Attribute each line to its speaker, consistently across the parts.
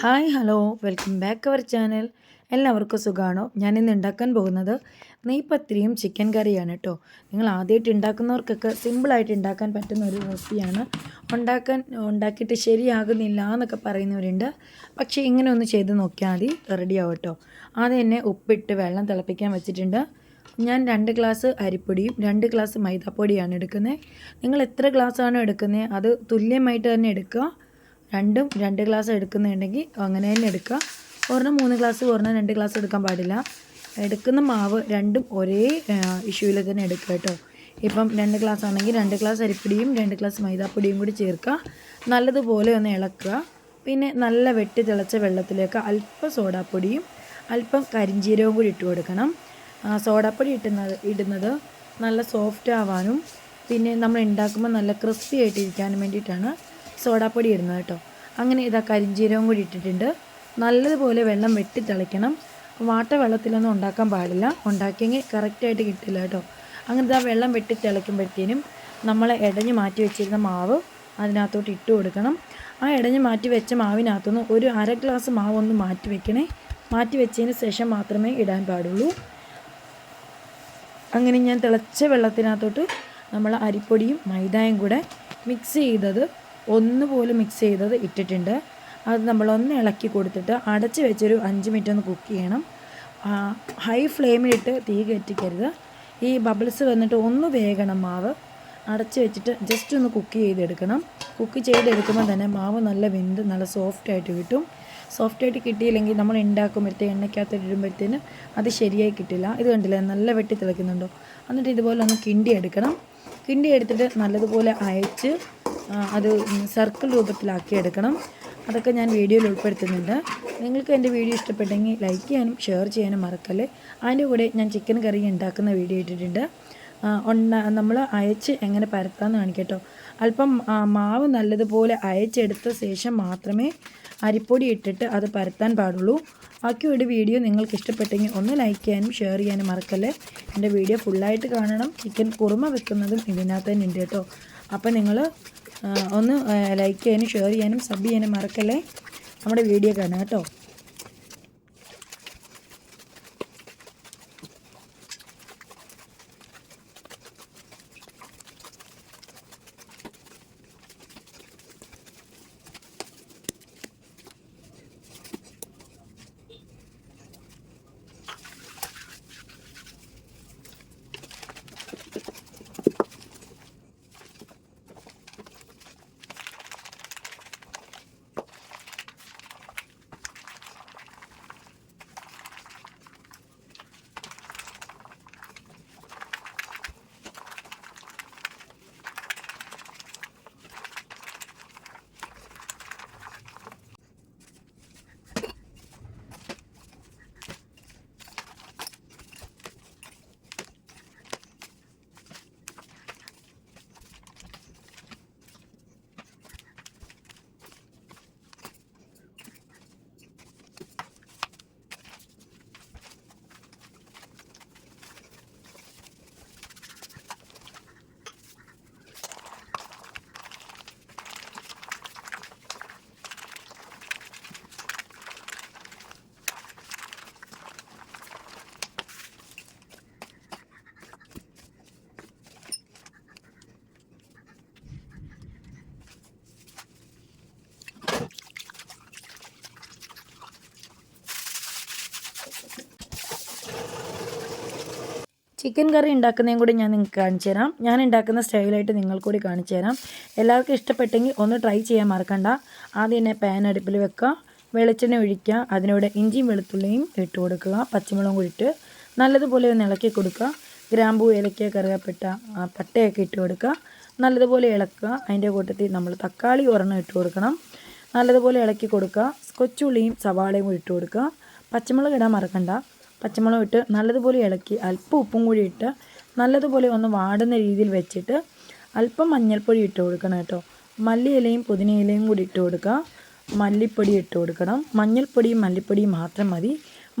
Speaker 1: Hi hello. Welcome back our channel. എല്ലാവർക്കും സുഖമാണോ ഞാൻ ഇന്ന് ഉണ്ടാക്കാൻ പോകുന്നത് നെയ്പത്തിരിയും ചിക്കൻ കറിയാണ് കേട്ടോ. നിങ്ങൾ ആദ്യമായിട്ട് ഉണ്ടാക്കുന്നവർക്കൊക്കെ സിമ്പിളായിട്ട് ഉണ്ടാക്കാൻ പറ്റുന്ന ഒരു റെസിപ്പിയാണ്. ഉണ്ടാക്കാൻ ഉണ്ടാക്കിയിട്ട് ശരിയാകുന്നില്ല എന്നൊക്കെ പറയുന്നവരുണ്ട്. പക്ഷേ ഇങ്ങനെ ഒന്ന് ചെയ്ത് നോക്കിയാൽ മതി. റെഡിയാവും കേട്ടോ. ആദ്യം തന്നെ ഉപ്പിട്ട് വെള്ളം തിളപ്പിക്കാൻ വെച്ചിട്ടുണ്ട്. ഞാൻ രണ്ട് ഗ്ലാസ് അരിപ്പൊടിയും രണ്ട് ഗ്ലാസ് മൈദാപ്പൊടിയാണ് എടുക്കുന്നത് നിങ്ങൾ എത്ര ഗ്ലാസ്സാണോ എടുക്കുന്നത് അത് തുല്യമായിട്ട് തന്നെ എടുക്കുക. രണ്ടും രണ്ട് ഗ്ലാസ് എടുക്കുന്നുണ്ടെങ്കിൽ അങ്ങനെ തന്നെ എടുക്കുക. ഒരെണ്ണം മൂന്ന് ഗ്ലാസ് ഒരെണ്ണം രണ്ട് ഗ്ലാസ് എടുക്കാൻ പാടില്ല. എടുക്കുന്ന മാവ് രണ്ടും ഒരേ ഇഷ്യൂവിൽ തന്നെ എടുക്കുക കേട്ടോ. ഇപ്പം രണ്ട് ഗ്ലാസ് ആണെങ്കിൽ രണ്ട് ഗ്ലാസ് അരിപ്പൊടിയും രണ്ട് ഗ്ലാസ് മൈദാപ്പൊടിയും കൂടി ചേർക്കുക. നല്ലതുപോലെ ഒന്ന് ഇളക്കുക. പിന്നെ നല്ല വെട്ടി തിളച്ച വെള്ളത്തിലേക്ക് അല്പം സോഡാപ്പൊടിയും അല്പം കരിഞ്ചീരവും കൂടി ഇട്ട് കൊടുക്കണം. സോഡാപ്പൊടി ഇട്ടുന്നത് ഇടുന്നത് നല്ല സോഫ്റ്റ് ആവാനും പിന്നെ നമ്മൾ ഉണ്ടാക്കുമ്പോൾ നല്ല ക്രിസ്പി ആയിട്ട് ഇരിക്കാനും വേണ്ടിയിട്ടാണ് സോഡാപ്പൊടി ഇടുന്നത് കേട്ടോ. അങ്ങനെ ഇതാ കരിഞ്ചീരവും കൂടി ഇട്ടിട്ടുണ്ട്. നല്ലതുപോലെ വെള്ളം വെട്ടി തിളയ്ക്കണം. വാട്ട വെള്ളത്തിലൊന്നും ഉണ്ടാക്കാൻ പാടില്ല. ഉണ്ടാക്കിയെങ്കിൽ കറക്റ്റായിട്ട് കിട്ടില്ല കേട്ടോ. അങ്ങനെ ഇതാ വെള്ളം വെട്ടി തിളയ്ക്കുമ്പോഴത്തേനും നമ്മൾ ഇടഞ്ഞ് മാറ്റി വെച്ചിരുന്ന മാവ് അതിനകത്തോട്ട് ഇട്ട് കൊടുക്കണം. ആ ഇടഞ്ഞ് മാറ്റി വെച്ച മാവിനകത്തുനിന്ന് ഒരു അര ഗ്ലാസ് മാവ് ഒന്ന് മാറ്റി വെക്കണേ. മാറ്റി വെച്ചതിന് ശേഷം മാത്രമേ ഇടാൻ പാടുള്ളൂ. അങ്ങനെ ഞാൻ തിളച്ച വെള്ളത്തിനകത്തോട്ട് നമ്മൾ അരിപ്പൊടിയും മൈദയും കൂടെ മിക്സ് ചെയ്തത് ഒന്നുപോലെ മിക്സ് ചെയ്തത് ഇട്ടിട്ടുണ്ട്. അത് നമ്മൾ ഒന്ന് ഇളക്കി കൊടുത്തിട്ട് അടച്ച് വെച്ചൊരു അഞ്ച് മിനിറ്റ് ഒന്ന് കുക്ക് ചെയ്യണം. ഹൈ ഫ്ലെയിമിലിട്ട് തീ കയറ്റിക്കരുത്. ഈ ബബിൾസ് വന്നിട്ട് ഒന്ന് വേഗണം മാവ്. അടച്ച് വെച്ചിട്ട് ജസ്റ്റ് ഒന്ന് കുക്ക് ചെയ്തെടുക്കണം. കുക്ക് ചെയ്തെടുക്കുമ്പോൾ തന്നെ മാവ് നല്ല വെന്ത് നല്ല സോഫ്റ്റ് ആയിട്ട് കിട്ടും. സോഫ്റ്റ് ആയിട്ട് കിട്ടിയില്ലെങ്കിൽ നമ്മൾ ഉണ്ടാക്കുമ്പോഴത്തേ എണ്ണയ്ക്കകത്ത് ഇടുമ്പോഴത്തേന് അത് ശരിയായി കിട്ടില്ല. ഇത് കണ്ടില്ലേ? നല്ല വെട്ടി തിളയ്ക്കുന്നുണ്ടോ? എന്നിട്ട് ഇതുപോലെ ഒന്ന് കിണ്ടി എടുക്കണം. കിണ്ടി എടുത്തിട്ട് നല്ലതുപോലെ അയച്ച് അത് സർക്കിൾ രൂപത്തിലാക്കി എടുക്കണം. അതൊക്കെ ഞാൻ വീഡിയോയിൽ ഉൾപ്പെടുത്തുന്നുണ്ട്. നിങ്ങൾക്ക് എന്റെ വീഡിയോ ഇഷ്ടപ്പെട്ടെങ്കിൽ ലൈക്ക് ചെയ്യാനും ഷെയർ ചെയ്യാനും മറക്കല്ലേ? അതിന്റെ കൂടെ ഞാൻ ചിക്കൻ കറി ഉണ്ടാക്കുന്ന വീഡിയോ ഇട്ടിട്ടുണ്ട്. നമ്മൾ അയച്ച് എങ്ങനെ പരത്താമെന്ന് കാണിക്കട്ടോ. അല്പം മാവ് നല്ലതുപോലെ അയച്ചെടുത്ത ശേഷം മാത്രമേ അരിപ്പൊടി ഇട്ടിട്ട് അത് പരത്താൻ പാടുള്ളൂ. ബാക്കിയൊരു വീഡിയോ നിങ്ങൾക്ക് ഇഷ്ടപ്പെട്ടെങ്കിൽ ഒന്ന് ലൈക്ക് ചെയ്യാനും ഷെയർ ചെയ്യാനും മറക്കല്ലേ. എന്റെ വീഡിയോ ഫുള്ളായിട്ട് കാണണം. ചിക്കൻ കുറുമ വെക്കുന്നതും ഇതിനകത്ത് തന്നെ ഉണ്ട് കേട്ടോ. അപ്പോൾ നിങ്ങൾ ഒന്ന് ലൈക്ക് ചെയ്യാനും ഷെയർ ചെയ്യാനും സബ് ചെയ്യാനും മറക്കല്ലേ. നമ്മുടെ വീഡിയോ കാണാം കേട്ടോ. ചിക്കൻ കറി ഉണ്ടാക്കുന്നതും കൂടി ഞാൻ നിങ്ങൾക്ക് കാണിച്ചു തരാം. ഞാൻ ഉണ്ടാക്കുന്ന സ്റ്റൈലായിട്ട് നിങ്ങൾ കൂടി കാണിച്ചു തരാം. എല്ലാവർക്കും ഇഷ്ടപ്പെട്ടെങ്കിൽ ഒന്ന് ട്രൈ ചെയ്യാൻ മറക്കണ്ട. ആദ്യം തന്നെ പാൻ അടുപ്പിൽ വെക്കുക. വെളിച്ചെണ്ണ ഒഴിക്കുക. അതിനോട് ഇഞ്ചിയും വെളുത്തുള്ളിയും ഇട്ട് കൊടുക്കുക. പച്ചമുളകും കൂടി ഇട്ട് നല്ലതുപോലെ ഒന്ന് ഇളക്കി കൊടുക്കുക. ഗ്രാമ്പൂ ഏലക്ക കറുകപ്പെട്ട പട്ടയൊക്കെ ഇട്ട് കൊടുക്കുക. നല്ലതുപോലെ ഇളക്കുക. അതിന്റെ കൂട്ടത്തിൽ നമ്മൾ തക്കാളി ഒരെണ്ണം ഇട്ട് കൊടുക്കണം. നല്ലതുപോലെ ഇളക്കി കൊടുക്കുക. കൊച്ചുള്ളിയും സവാളയും ഇട്ട് കൊടുക്കുക. പച്ചമുളക് ഇടാൻ മറക്കണ്ട. പച്ചമുളക് ഇട്ട് നല്ലതുപോലെ ഇളക്കി അല്പം ഉപ്പും കൂടി ഇട്ട് നല്ലതുപോലെ ഒന്ന് വാടുന്ന രീതിയിൽ വെച്ചിട്ട് അല്പം മഞ്ഞൾപ്പൊടി ഇട്ട് കൊടുക്കണം കേട്ടോ. മല്ലിയിലയും പുതിനയിലയും കൂടി ഇട്ട് കൊടുക്കുക. മല്ലിപ്പൊടി ഇട്ട് കൊടുക്കണം. മഞ്ഞൾപ്പൊടിയും മല്ലിപ്പൊടിയും മാത്രം മതി.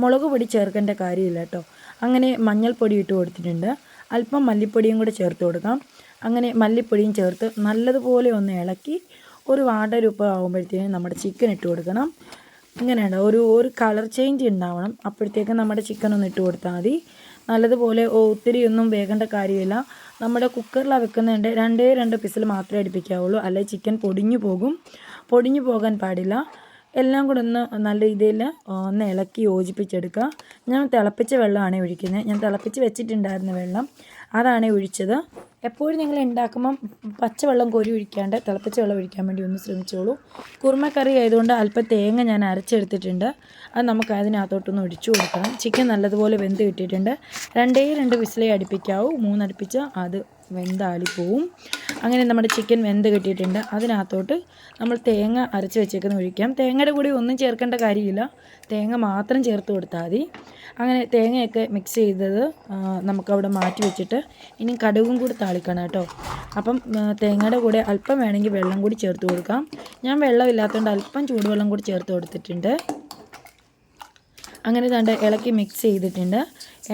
Speaker 1: മുളക് പൊടി ചേർക്കേണ്ട കാര്യമില്ല കേട്ടോ. അങ്ങനെ മഞ്ഞൾപ്പൊടി ഇട്ട് കൊടുത്തിട്ടുണ്ട്. അല്പം മല്ലിപ്പൊടിയും കൂടെ ചേർത്ത് കൊടുക്കാം. അങ്ങനെ മല്ലിപ്പൊടിയും ചേർത്ത് നല്ലതുപോലെ ഒന്ന് ഇളക്കി ഒരു വാടരൂപ ആകുമ്പോഴത്തേനും നമ്മുടെ ചിക്കൻ ഇട്ട് കൊടുക്കണം. ഇങ്ങനെയാണ് ഒരു ഒരു കളർ ചേഞ്ച് ഉണ്ടാവണം. അപ്പോഴത്തേക്കും നമ്മുടെ ചിക്കൻ ഒന്ന് ഇട്ട് കൊടുത്താൽ മതി. നല്ലതുപോലെ ഒത്തിരി ഒന്നും വേകേണ്ട കാര്യമില്ല. നമ്മുടെ കുക്കറിൽ വെക്കുന്നതിന്റെ രണ്ടേ രണ്ട് പിസിൽ മാത്രമേ അടുപ്പിക്കാവുള്ളൂ. അല്ലെങ്കിൽ ചിക്കൻ പൊടിഞ്ഞു പോകും. പൊടിഞ്ഞു പോകാൻ പാടില്ല. എല്ലാം കൂടെ ഒന്ന് നല്ല രീതിയിൽ ഒന്ന് ഇളക്കി യോജിപ്പിച്ചെടുക്കുക ഞാൻ തിളപ്പിച്ച വെള്ളമാണ് ഒഴിക്കുന്നത്. ഞാൻ തിളപ്പിച്ച് വെച്ചിട്ടുണ്ടായിരുന്ന വെള്ളം. അതാണ് ഒഴിച്ചത്. എപ്പോഴും നിങ്ങൾ ഉണ്ടാക്കുമ്പം പച്ചവെള്ളം കോരി ഒഴിക്കാണ്ട് തിളപ്പിച്ച വെള്ളം ഒഴിക്കാൻ വേണ്ടി ഒന്ന് ശ്രമിച്ചോളൂ. കുറുമക്കറി ആയതുകൊണ്ട് അല്പം തേങ്ങ ഞാൻ അരച്ചെടുത്തിട്ടുണ്ട്. അത് നമുക്ക് അതിനകത്തോട്ടൊന്ന് ഒഴിച്ചു കൊടുക്കണം. ചിക്കൻ നല്ലതുപോലെ വെന്ത് കിട്ടിയിട്ടുണ്ട്. രണ്ടേ രണ്ട് വിസിലേ അടുപ്പിക്കാവൂ. മൂന്നടുപ്പിച്ച് അത് വെന്താളിപ്പോവും അങ്ങനെ നമ്മുടെ ചിക്കൻ വെന്ത് കിട്ടിയിട്ടുണ്ട്. അതിനകത്തോട്ട് നമ്മൾ തേങ്ങ അരച്ച് വെച്ചേക്കുന്ന ഒഴിക്കാം. തേങ്ങയുടെ കൂടി ഒന്നും ചേർക്കേണ്ട കാര്യമില്ല. തേങ്ങ മാത്രം ചേർത്ത് കൊടുത്താൽ മതി. അങ്ങനെ തേങ്ങയൊക്കെ മിക്സ് ചെയ്തത് നമുക്കവിടെ മാറ്റി വെച്ചിട്ട് ഇനി കടുകും കൂടി താളിക്കണം കേട്ടോ. അപ്പം തേങ്ങയുടെ കൂടെ അല്പം വേണമെങ്കിൽ വെള്ളം കൂടി ചേർത്ത് കൊടുക്കാം. ഞാൻ വെള്ളമില്ലാത്തതുകൊണ്ട് അല്പം ചൂടുവെള്ളം കൂടി ചേർത്ത് കൊടുത്തിട്ടുണ്ട്. അങ്ങനെ തണ്ട് ഇളക്കി മിക്സ് ചെയ്തിട്ടുണ്ട്.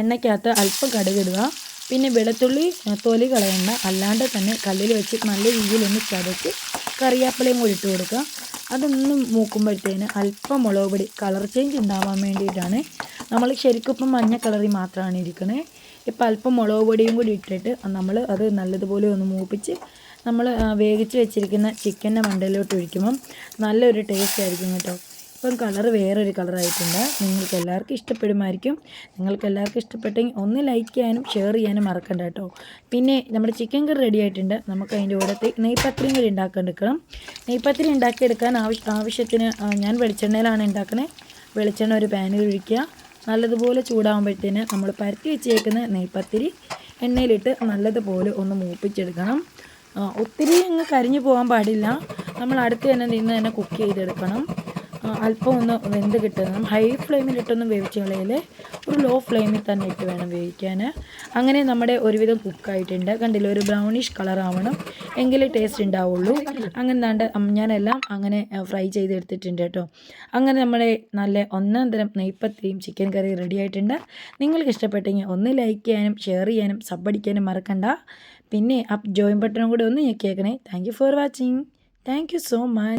Speaker 1: എണ്ണയ്ക്കകത്ത് അല്പം കടുകിടുക പിന്നെ വെളുത്തുള്ളി തൊലി കളയണ്ട. അല്ലാണ്ട് തന്നെ കല്ലിൽ വെച്ച് നല്ല രീതിയിൽ ഒന്ന് ചതച്ച് കറിവേപ്പിലയും കൂടി ഇട്ട് കൊടുക്കുക. അതൊന്ന് മൂക്കുമ്പോഴത്തേന് അല്പം മുളക് പൊടി കളർ ചേഞ്ച് ഉണ്ടാവാൻ വേണ്ടിയിട്ടാണ്. നമ്മൾ ശരിക്കും ഇപ്പം മഞ്ഞ കളറിൽ മാത്രമാണ് ഇരിക്കണേ. ഇപ്പം അല്പം മുളക് പൊടിയും കൂടി ഇട്ടിട്ട് നമ്മൾ അത് നല്ലതുപോലെ ഒന്ന് മൂപ്പിച്ച് നമ്മൾ വേവിച്ച് വെച്ചിരിക്കുന്ന ചിക്കന്റെ മണ്ടയിലോട്ട് ഒഴിക്കുമ്പം നല്ലൊരു ടേസ്റ്റ് ആയിരിക്കും കേട്ടോ. ഇപ്പം കളർ വേറൊരു കളറായിട്ടുണ്ട്. നിങ്ങൾക്ക് എല്ലാവർക്കും ഇഷ്ടപ്പെടുമായിരിക്കും. നിങ്ങൾക്ക് എല്ലാവർക്കും ഇഷ്ടപ്പെട്ടെങ്കിൽ ഒന്ന് ലൈക്ക് ചെയ്യാനും ഷെയർ ചെയ്യാനും മറക്കണ്ട കേട്ടോ. പിന്നെ നമ്മുടെ ചിക്കൻ കറി റെഡി ആയിട്ടുണ്ട്. നമുക്ക് അതിന്റെ കൂടെ നെയ്പത്രിയും കൂടി ഉണ്ടാക്കാൻ എടുക്കണം. നെയ്പത്രി ഉണ്ടാക്കിയെടുക്കാൻ ആവശ്യ ആവശ്യത്തിന് ഞാൻ വെളിച്ചെണ്ണയിലാണ് ഉണ്ടാക്കുന്നത് വെളിച്ചെണ്ണ ഒരു പാനിൽ ഒഴിക്കുക. നല്ലതുപോലെ ചൂടാകുമ്പോഴത്തേന് നമ്മൾ പരത്തി വെച്ചേക്കുന്ന നെയ്പത്തിരി എണ്ണയിലിട്ട് നല്ലതുപോലെ ഒന്ന് മൂപ്പിച്ചെടുക്കണം. ഒത്തിരി അങ്ങ് കരിഞ്ഞു പോകാൻ പാടില്ല. നമ്മൾ അടുത്ത് തന്നെ നിന്ന് തന്നെ കുക്ക് ചെയ്തെടുക്കണം. അല്പം ഒന്ന് വെന്ത് കിട്ടണം ഹൈ ഫ്ലെയിമിലിട്ടൊന്നും വേവിച്ച് കളയിൽ ഒരു ലോ ഫ്ലെയിമിൽ തന്നെ ഇട്ട് വേണം വേവിക്കാൻ അങ്ങനെ നമ്മുടെ ഒരുവിധം കുക്കായിട്ടുണ്ട് കണ്ടില്ല ഒരു ബ്രൗണിഷ് കളർ ആവണം എങ്കിലേ ടേസ്റ്റ് ഉണ്ടാവുള്ളൂ അങ്ങനെ ദാണ്ട് ഞാനെല്ലാം അങ്ങനെ ഫ്രൈ ചെയ്തെടുത്തിട്ടുണ്ട് കേട്ടോ. അങ്ങനെ നമ്മുടെ നല്ല ഒന്നാം തരം നെയ്പ്പത്തിയും ചിക്കൻ കറി റെഡി ആയിട്ടുണ്ട്. നിങ്ങൾക്ക് ഇഷ്ടപ്പെട്ടെങ്കിൽ ഒന്ന് ലൈക്ക് ചെയ്യാനും ഷെയർ ചെയ്യാനും സബ്ബടിക്കാനും മറക്കണ്ട. പിന്നെ ആ ജോയിൻ ബട്ടണും കൂടെ ഒന്ന് ഞെക്കിയേക്കണേ. Thank you for watching thank you so much